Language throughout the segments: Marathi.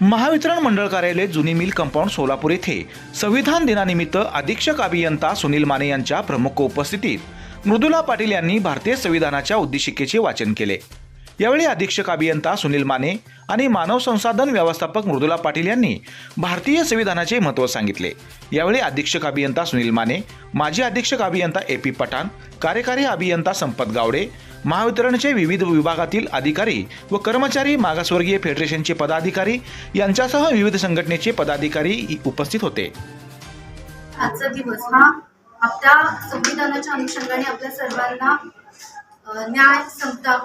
महावितरण मंडळ कार्यालय जुनी मिल कंपाऊंड सोलापूर येथे संविधान दिनानिमित्त अधीक्षक अभियंता सुनील माने यांच्या प्रमुख उपस्थितीत मृदुला पाटील यांनी भारतीय संविधानाच्या उद्देशिकेचे वाचन केले. यावेळी अधीक्षक अभियंता सुनील माने आणि मानव संसाधन व्यवस्थापक मृदुला पाटील यांनी भारतीय संविधानाचे महत्त्व सांगितले. यावेळी अधीक्षक अभियंता सुनील माने माजी अधीक्षक अभियंता ए पी पठाण कार्यकारी अभियंता संपत गावडे महावितरणचे विविध विभागातील अधिकारी व कर्मचारी मागासवर्गीय फेडरेशनचे पदाधिकारी यांच्यासह विविध संघटनेचे पदाधिकारी उपस्थित होते. आजचा दिवस हा आपल्या संविधानाच्या अनुषंगाने आपल्या सर्वांना न्याय समता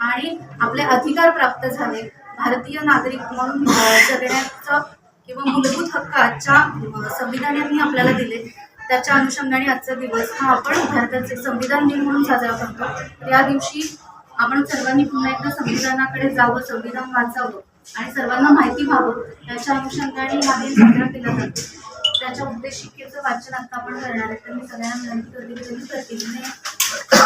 आणि आपले अधिकार प्राप्त झाले. भारतीय नागरिक म्हणून अ, जगण्याचा किंवा मूलभूत हक्क आजच्या संविधानाने आपल्याला दिले. त्याच्या अनुषंगाने आजचा दिवस हा आपण भारताचे संविधान दिन म्हणून साजरा करतो. या दिवशी आपण सर्वांनी पुन्हा एकदा संविधानाकडे जावं संविधान वाचावं आणि सर्वांना माहिती व्हावं. याच्या अनुषंगाने हा दिन साजरा केला जातो. त्याच्या उद्देशिकेचं वाचन आता आपण करणार आहे. तर मी सगळ्यांना विनंती करते की तुम्ही प्रतिज्ञे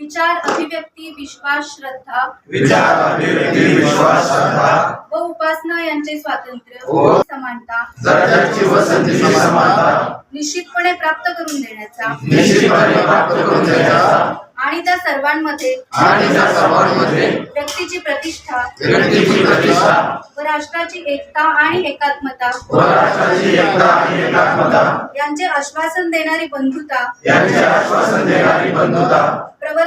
विचार अभिव्यक्ती विश्वास श्रद्धा. विचार अभिव्यक्ती विश्वास श्रद्धा. व उपासना यांचे स्वातंत्र्य व समानता. दर्जाची व संधीची समानता. निश्चितपणे प्राप्त करून देण्याचा. निश्चितपणे प्राप्त करून देण्याचा. आणि त्या सर्वांमध्ये आणि त्या सर्वांमध्ये व्यक्तीची प्रतिष्ठा. व्यक्तीची प्रतिष्ठा. व राष्ट्राची एकता आणि एकात्मता. व राष्ट्राची एकता आणि एकात्मता. यांचे आश्वासन देणारी बंधुता. यांचे आश्वासन देणारी बंधुता.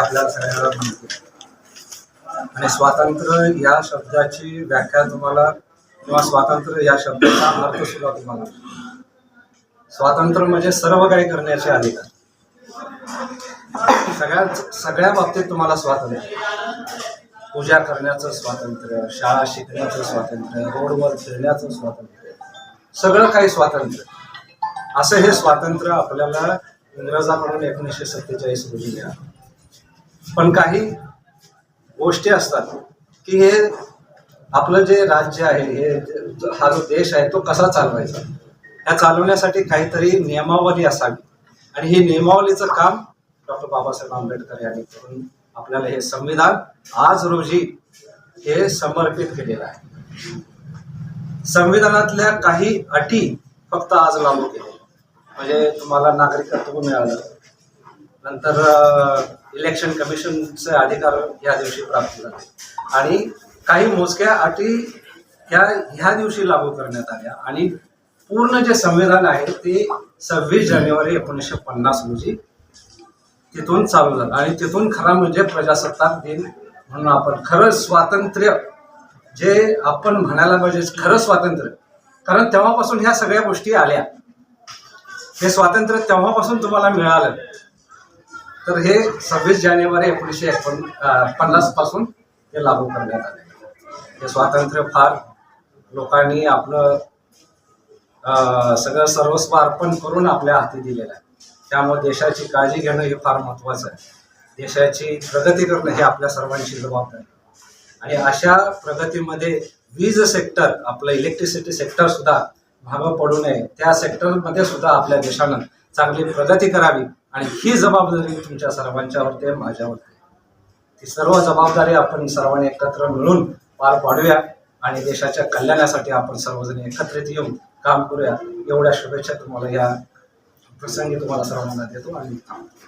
आपल्याला सगळ्यांना म्हणतो आणि स्वातंत्र्य या शब्दाची व्याख्या तुम्हाला किंवा स्वातंत्र्य या शब्दाचा अर्थ सुद्धा तुम्हाला. स्वातंत्र्य म्हणजे सर्व काही करण्याचे अधिकार. सगळ्या सगळ्या बाबतीत तुम्हाला स्वातंत्र्य पूजा करण्याचं स्वातंत्र्य शाळा शिकण्याचं स्वातंत्र्य रोडवर फिरण्याचं स्वातंत्र्य सगळं काही स्वातंत्र्य असं हे स्वातंत्र्य आपल्याला इंग्रजाकडून एकोणीसशे सत्तेचाळीस रोजी मिळालं. पण काही गोष्टी असतात की हे आपलं जे राज्य आहे हे हा जो देश आहे तो कसा चालवायचा? ह्या चालवण्यासाठी काहीतरी नियमावली असावी. आणि ही नियमावलीचं काम डॉक्टर बाबासाहेब आंबेडकर यांनी करून आपल्याला हे संविधान आज रोजी हे समर्पित केलेलं आहे. संविधानातल्या काही अटी फक्त आज लागू केल्या म्हणजे तुम्हाला नागरिकत्व मिळालं नंतर इलेक्शन कमिशनचे अधिकार या दिवशी प्राप्त झाले. आणि काही मोजक्या अटी ह्या ह्या दिवशी लागू करण्यात आल्या. आणि पूर्ण जे संविधान आहे ते सव्वीस जानेवारी एकोणीसशे पन्नास रोजी तिथून चालू झालं. आणि तिथून खरा म्हणजे प्रजासत्ताक दिन म्हणून आपण खरं स्वातंत्र्य जे आपण म्हणायला पाहिजे खरं स्वातंत्र्य. कारण तेव्हापासून ह्या सगळ्या गोष्टी आल्या. हे स्वातंत्र्य तेव्हापासून तुम्हाला मिळालं. तर हे सव्वीस जानेवारी एकोणीसशे एकोण पन्नासपासून हे लागू करण्यात आले. हे स्वातंत्र्य फार लोकांनी आपलं सगळं सर्वस्व अर्पण करून आपल्या हाती दिलेलं आहे. त्यामुळे देशाची काळजी घेणं हे फार महत्त्वाचं आहे. देशाची प्रगती करणं हे आपल्या सर्वांची जबाबदारी आहे. आणि अशा प्रगतीमध्ये वीज सेक्टर आपलं इलेक्ट्रिसिटी सेक्टर सुद्धा भागं पडू नये. त्या सेक्टरमध्ये सुद्धा आपल्या देशानं चांगली प्रगती करावी. आणि ही जबाबदारी तुमच्या सर्वांच्यावरती आहे माझ्यावरती ती सर्व जबाबदारी आपण सर्वांनी एकत्र मिळून पार पाडूया आणि देशाच्या कल्याणासाठी आपण सर्वजण एकत्रित येऊन काम करूया. एवढ्या शुभेच्छा तुम्हाला या प्रसंगी तुम्हाला सर्वांना देतो आणि थांबतो.